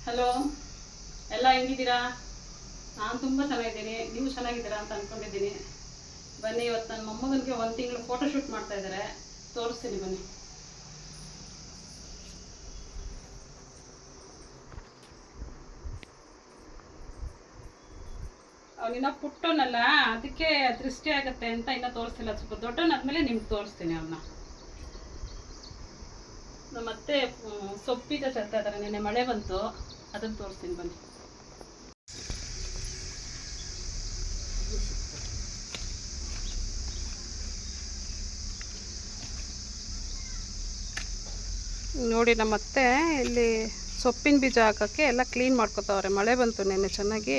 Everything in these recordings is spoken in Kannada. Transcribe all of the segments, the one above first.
ಹಲೋ ಎಲ್ಲ ಹೆಂಗಿದ್ದೀರಾ? ನಾನು ತುಂಬ ಚೆನ್ನಾಗಿದ್ದೀನಿ. ನೀವು ಚೆನ್ನಾಗಿದ್ದೀರಾ ಅಂತ ಅಂದ್ಕೊಂಡಿದ್ದೀನಿ ಬನ್ನಿ ಇವತ್ತು ನನ್ನ ಮೊಮ್ಮಗನಿಗೆ ಒಂದು ತಿಂಗಳು ಫೋಟೋ ಶೂಟ್ ಮಾಡ್ತಾ ಇದ್ದಾರೆ ತೋರಿಸ್ತೀನಿ ಬನ್ನಿ. ಅವನಿನ್ನ ಪುಟ್ಟೋನಲ್ಲ ಅದಕ್ಕೆ ದೃಷ್ಟಿ ಆಗತ್ತೆ ಅಂತ ಇನ್ನೂ ತೋರಿಸ್ತಿಲ್ಲ ಸ್ವಲ್ಪ ದೊಡ್ಡವನಾದ್ಮೇಲೆ ನಿಮ್ಗೆ ತೋರಿಸ್ತೀನಿ ಅವನ್ನ ನಮ್ಮ ಅತ್ತೆ ಮ್, ಸೊಪ್ಪಿದ ತರ್ತಾ ಇದ್ದಾರೆ ನಿನ್ನೆ ಮಳೆ ಬಂತು. ಅದನ್ನು ತೋರಿಸ್ತೀನಿ ಬನ್ನಿ. ನೋಡಿ ನಮ್ಮ ಅತ್ತೆ ಇಲ್ಲಿ ಸೊಪ್ಪಿನ ಬೀಜ ಹಾಕೋಕ್ಕೆ ಎಲ್ಲ ಕ್ಲೀನ್ ಮಾಡ್ಕೊತಾವ್ರೆ. ಮಳೆ ಬಂತು ನೆನ್ನೆ ಚೆನ್ನಾಗಿ.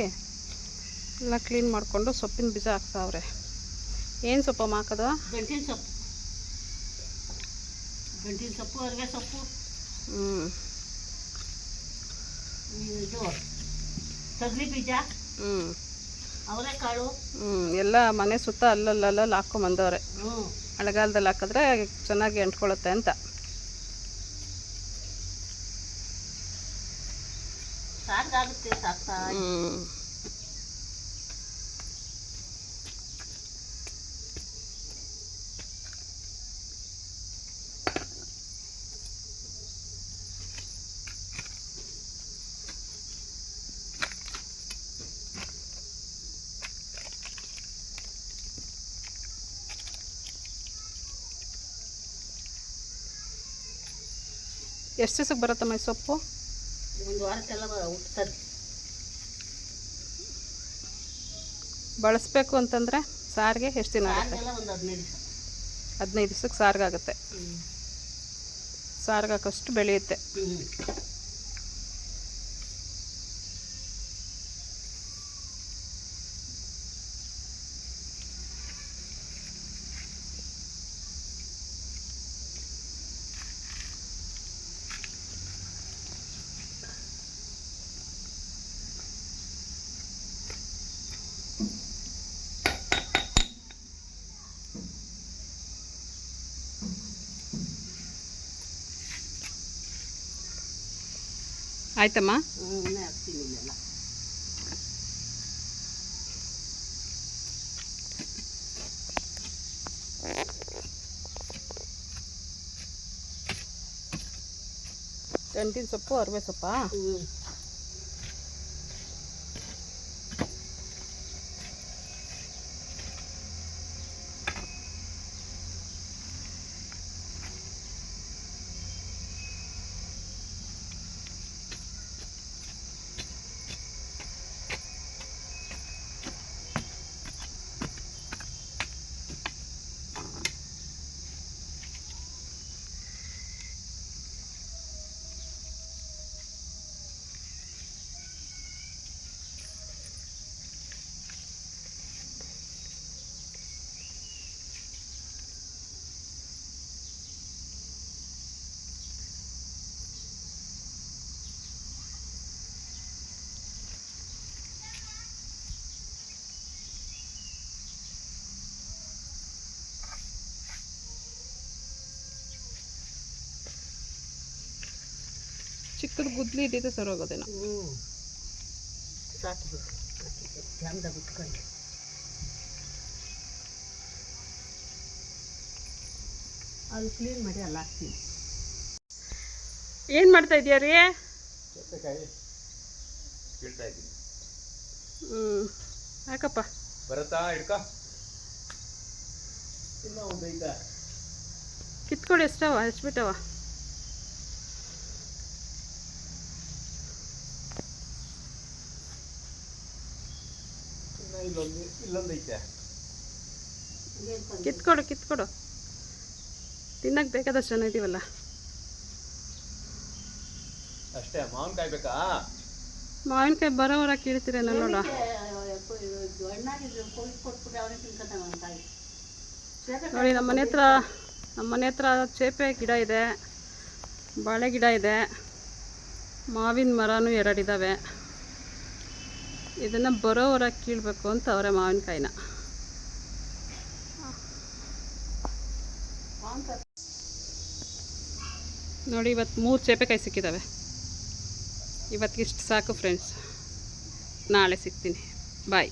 ಎಲ್ಲ ಕ್ಲೀನ್ ಮಾಡಿಕೊಂಡು ಸೊಪ್ಪಿನ ಬೀಜ ಹಾಕ್ತಾವ್ರೆ. ಏನು ಸೊಪ್ಪಮ್ಮ ಹಾಕೋದು? ಗಂಟಿನ ಸೊಪ್ಪು. ಗಂಟಿನ ಸೊಪ್ಪು ಅರಿವೆ ಸೊಪ್ಪು. ಹ್ಞೂ ಇದು ತೊಗರಿ ಬೀಜ ಹ್ಞೂ ಅವರೆಕಾಳು ಹ್ಞೂ ಎಲ್ಲ ಮನೆ ಸುತ್ತ ಅಲ್ಲಲ್ಲಲ್ಲಿ ಹಾಕೊಂಬಂದವ್ರೆ ಹ್ಞೂ ಮಳೆಗಾಲದಲ್ಲಿ ಹಾಕಿದ್ರೆ ಚೆನ್ನಾಗಿ ಅಂಟ್ಕೊಳ್ಳುತ್ತೆ ಅಂತ. ಸಾಕಾಗುತ್ತೆ ಸಾಕ್ತಾ. ಹ್ಞೂ ಎಷ್ಟು ದಿವಸಕ್ಕೆ ಬರುತ್ತೆ ಮೈ ಸೊಪ್ಪು? ಒಂದು ವಾರಕ್ಕೆಲ್ಲ ಹುಟ್ಟುತ್ತದೆ ಬಳಸಬೇಕು ಅಂತಂದರೆ ಸಾರಿಗೆ ಎಷ್ಟು ದಿನ ಆಗುತ್ತೆ? ಒಂದು ಹದಿನೈದು ದಿವಸ. ಹದಿನೈದು ದಿವ್ಸಕ್ಕೆ ಸಾರಿಗಾಗುತ್ತೆ. ಹ್ಞೂ ಸಾರಿಗೆ ಹಾಕೋಷ್ಟು ಬೆಳೆಯುತ್ತೆ ಆಯ್ತಮ್ಮ? ಗಂಟಿನ ಸೊಪ್ಪು ಅರ್ವೆ ಸೊಪ್ಪಾ? ಚಿಕ್ಕದು ಗುದ್ಲಿ ಇದ್ದಿದ್ದು ಸರ್ ಸಾಕು ಬಿಟ್ಕೊಂಡು ಅದು ಕ್ಲೀನ್ ಮಾಡಿ ಅಲ್ಲ ಹಾಕ್ತೀನಿ. ಏನು ಮಾಡ್ತಾ ಇದೆಯಾ ರೀ? ಹ್ಞೂ ಯಾಕಪ್ಪ ಬರತ್ತಾ ಹಿಡ್ಕ. ಕಿತ್ಕೊಡಿ ಎಷ್ಟವ? ಎಷ್ಟು ಬಿಟ್ಟವ ಇಲ್ಲೊಂದು ಇಲ್ಲೊಂದು ಐತೆ ಕಿತ್ಕೊಡು ಕಿತ್ಕೊಡು. ತಿನ್ನಕ್ಕೆ ಬೇಕಾದಷ್ಟು ಜನ ಇದೀವಲ್ಲ. ಅಷ್ಟೇ ಮಾವಿನಕಾಯಿ ಬೇಕಾ? ಮಾವಿನಕಾಯಿ ಬರೋವರ ಕೀಳ್ತೀರೇನೋ ನೋಡ. ನೋಡಿ ನಮ್ಮ ಮನೆ ಹತ್ರ ನಮ್ಮ ಮನೆ ಹತ್ರ ಚೇಪೆ ಗಿಡ ಇದೆ. ಬಾಳೆ ಗಿಡ ಇದೆ. ಮಾವಿನ ಮರನೂ ಎರಡಿದ್ದಾವೆ ಇದನ್ನು ಬರೋವರ ಕೀಳಬೇಕು ಅಂತ ಅವರ ಮಾವಿನಕಾಯಿನ. ನೋಡಿ ಇವತ್ತು ಮೂರು ಚೇಪೆಕಾಯಿ ಸಿಕ್ಕಿದ್ದಾವೆ ಇವತ್ತಿಗಿಷ್ಟು ಸಾಕು ಫ್ರೆಂಡ್ಸ್ ನಾಳೆ ಸಿಗ್ತೀನಿ. ಬಾಯ್